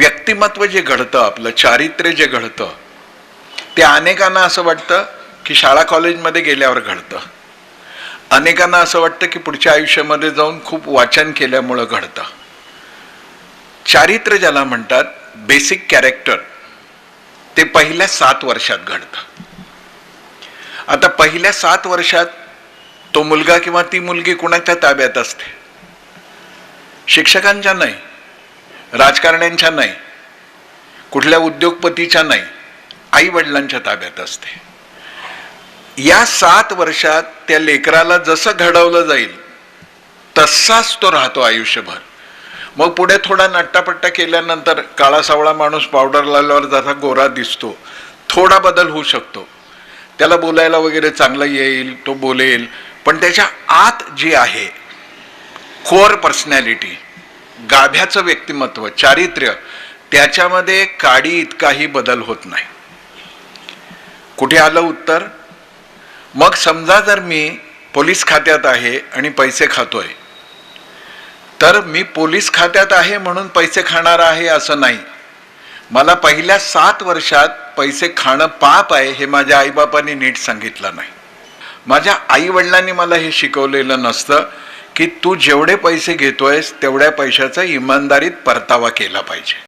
व्यक्तिमत्व जे घडतं आपलं चारित्र्य जे घडतं ते अनेकांना असं वाटतं की शाळा कॉलेजमध्ये गेल्यावर घडतं. अनेकांना असं वाटतं की पुढच्या आयुष्यामध्ये जाऊन खूप वाचन केल्यामुळं घडतं. चारित्र्य ज्याला म्हणतात बेसिक कॅरेक्टर ते पहिल्या सात वर्षात घडतं. आता पहिल्या सात वर्षात तो मुलगा किंवा ती मुलगी कुणाच्या ताब्यात असते? शिक्षकांच्या नाही. राजकारण्यांच्या नाही कुठल्या उद्योगपतीच्या नाही आई वडिलांच्या ताब्यात असते. या सात वर्षात त्या लेकराला जसं घडवलं जाईल तसाच तो राहतो आयुष्यभर. मग पुढे थोडा नट्टापट्टा केल्यानंतर काळासावळा माणूस पावडर लावल्यावर जसा गोरा दिसतो थोडा बदल होऊ शकतो. त्याला बोलायला वगैरे चांगलं येईल तो बोलेल पण त्याच्या आत जी आहे कोअर पर्सनॅलिटी गाभ्याचं व्यक्तिमत्व चारित्र्य त्याच्यामध्ये काडी इतकाही बदल होत नाही. कुठे आलं उत्तर? मग समजा जर मी पोलीस खात्यात आहे आणि पैसे खातोय तर मी पोलीस खात्यात आहे म्हणून पैसे खाणार आहे असं नाही. मला पहिल्या सात वर्षात पैसे खाणं पाप आहे हे माझ्या आईबापांनी नीट सांगितलं नाही. माझ्या आई वडिलांनी मला हे शिकवलेलं नसतं. की तू जेवढे पैसे घेतोयस तेवढ्या पैशाचा इमानदारीत परतावा केला पाहिजे.